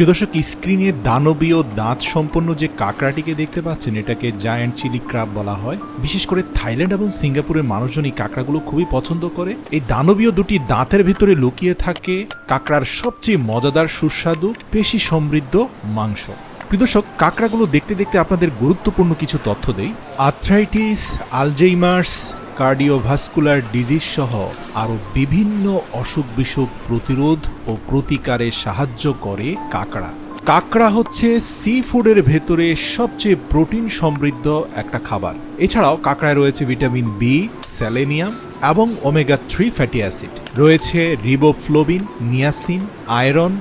প্রিয় দর্শক স্ক্রিনে দানবীয় দাঁত সম্পন্ন যে কাঁকড়াটিকে দেখতে পাচ্ছেন, এটাকে জায়ান্ট চিলি ক্রাব বলা হয়। বিশেষ করে থাইল্যান্ড এবং সিঙ্গাপুরের মানুষজন এই কাঁকড়াগুলো খুবই পছন্দ করে। এই দানবীয় দুটি দাঁতের ভিতরে লুকিয়ে থাকে কাঁকড়ার সবচেয়ে মজাদার সুস্বাদু পেশি সমৃদ্ধ মাংস। প্রিয় দর্শক, কাঁকড়াগুলো দেখতে দেখতে আপনাদের গুরুত্বপূর্ণ কিছু তথ্য দেই। আর্থ্রাইটিস আলজেইমার্স কার্ডিওভাস্কুলার ডিজিজ সহ আরও বিভিন্ন অসুখ বিসুখ প্রতিরোধ ও প্রতিকারে সাহায্য করে কাঁকড়া। কাঁকড়া হচ্ছে সি ফুডের ভেতরে সবচেয়ে প্রোটিন সমৃদ্ধ একটা খাবার। এছাড়াও কাঁকড়ায় রয়েছে ভিটামিন বি সেলেনিয়াম এবং ওমেগা থ্রি ফ্যাটি অ্যাসিড রয়েছে riboflavin niacin iron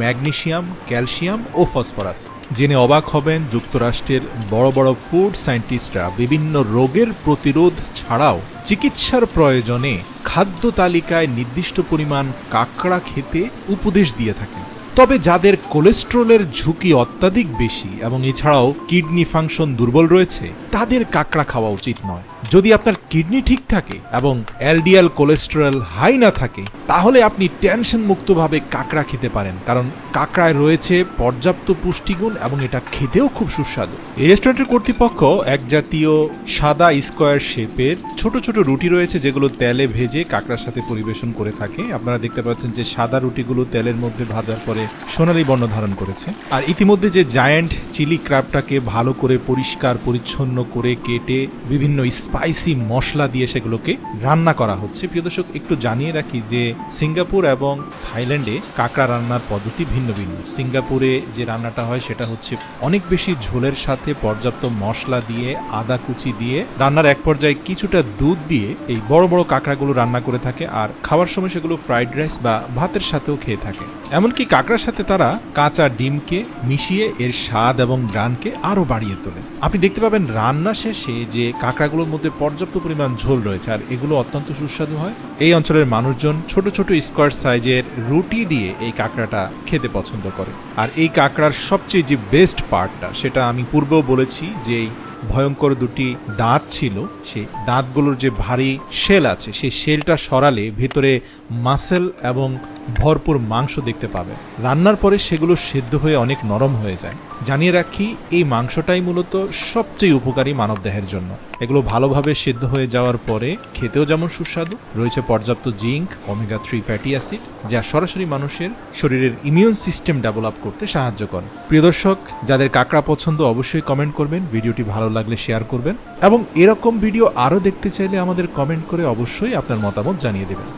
magnesium calcium ও ফসফরাস। জেনে অবাক হবেন যুক্তরাষ্ট্রের বড় বড় ফুড সায়েন্টিস্টরা বিভিন্ন রোগের প্রতিরোধ ছাড়াও চিকিৎসার প্রয়োজনে খাদ্য তালিকায় নির্দিষ্ট পরিমাণ কাঁকড়া খেতে উপদেশ দিয়ে থাকেন। তবে যাদের কোলেস্ট্রলের ঝুঁকি অত্যাধিক বেশি এবং এছাড়াও কিডনি ফাংশন দুর্বল রয়েছে, তাদের কাঁকড়া খাওয়া উচিত নয়। যদি আপনার কিডনি ঠিক থাকে এবং এলডিএল কোলেস্টেরল হাই না থাকে, তাহলে আপনি টেনশন মুক্তভাবে কাঁকড়া খেতে পারেন। কারণ কাঁকড়ায় রয়েছে পর্যাপ্ত পুষ্টিগুণ এবং এটা খেতেও খুব সুস্বাদু। এই রেস্টুরেন্টের কর্তৃপক্ষ এক জাতীয় সাদা স্কোয়ার শেপের ছোট ছোট রুটি রয়েছে যেগুলো তেলে ভেজে কাঁকড়ার সাথে পরিবেশন করে থাকে। আপনারা দেখতে পাচ্ছেন যে সাদা রুটিগুলো তেলের মধ্যে ভাজার পরে সোনালী বর্ণ ধারণ করেছে। আর ইতিমধ্যে যে জায়ান্ট চিলি ক্র্যাবটাকে ভালো করে পরিষ্কার, পরিচ্ছন্ন করে কেটে বিভিন্ন স্পাইসি মশলা দিয়ে সেগুলোকে রান্না করা হচ্ছে। প্রিয় দর্শক, একটু জানিয়ে রাখি যে সিঙ্গাপুর এবং থাইল্যান্ডে কাঁকড়া রান্নার পদ্ধতি ভিন্ন ভিন্ন। সিঙ্গাপুরে যে রান্নাটা হয় সেটা হচ্ছে অনেক বেশি ঝোলের সাথে পর্যাপ্ত মশলা দিয়ে, আদা কুচি দিয়ে রান্নার এক পর্যায়ে কিছুটা দুধ দিয়ে এই বড় বড় কাঁকড়াগুলো রান্না করে থাকে আর খাওয়ার সময় সেগুলো ফ্রাইড রাইস বা ভাতের সাথেও খেয়ে থাকে। এমনকি কাঁকড়ার সাথে তারা কাঁচা ডিমকে মিশিয়ে এর স্বাদ এবং গ্রানকে আরও বাড়িয়ে তোলে। আপনি দেখতে পাবেন রান্না শেষে যে কাঁকড়াগুলোর মধ্যে পর্যাপ্ত পরিমাণ ঝোল রয়েছে, আর এগুলো অত্যন্ত সুস্বাদু হয়। এই অঞ্চলের মানুষজন ছোট ছোট স্কোয়ার সাইজের রুটি দিয়ে এই কাঁকড়াটা খেতে পছন্দ করে। আর এই কাঁকড়ার সবচেয়ে যে বেস্ট পার্টটা সেটা আমি পূর্বেও বলেছি যে এই ভয়ঙ্কর দুটি দাঁত ছিল, সেই দাঁতগুলোর যে ভারী শেল আছে, সেই শেলটা সরালে ভেতরে মাসেল এবং ভরপুর মাংস দেখতে পাবে। রান্নার পরে সেগুলো সেদ্ধ হয়ে অনেক নরম হয়ে যায়। জানিয়ে রাখি, এই মাংসটাই মূলত সবচেয়ে উপকারী মানবদেহের জন্য। এগুলো ভালোভাবে সেদ্ধ হয়ে যাওয়ার পরে খেতেও যেমন সুস্বাদু, রয়েছে পর্যাপ্ত zinc omega three fatty acid যা সরাসরি মানুষের শরীরের ইমিউন সিস্টেম ডেভেলপ করতে সাহায্য করে। প্রিয় দর্শক, যাদের কাঁকড়া পছন্দ অবশ্যই কমেন্ট করবেন, ভিডিওটি ভালো লাগলে শেয়ার করবেন এবং এরকম ভিডিও আরও দেখতে চাইলে আমাদের কমেন্ট করে অবশ্যই আপনার মতামত জানিয়ে দেবেন।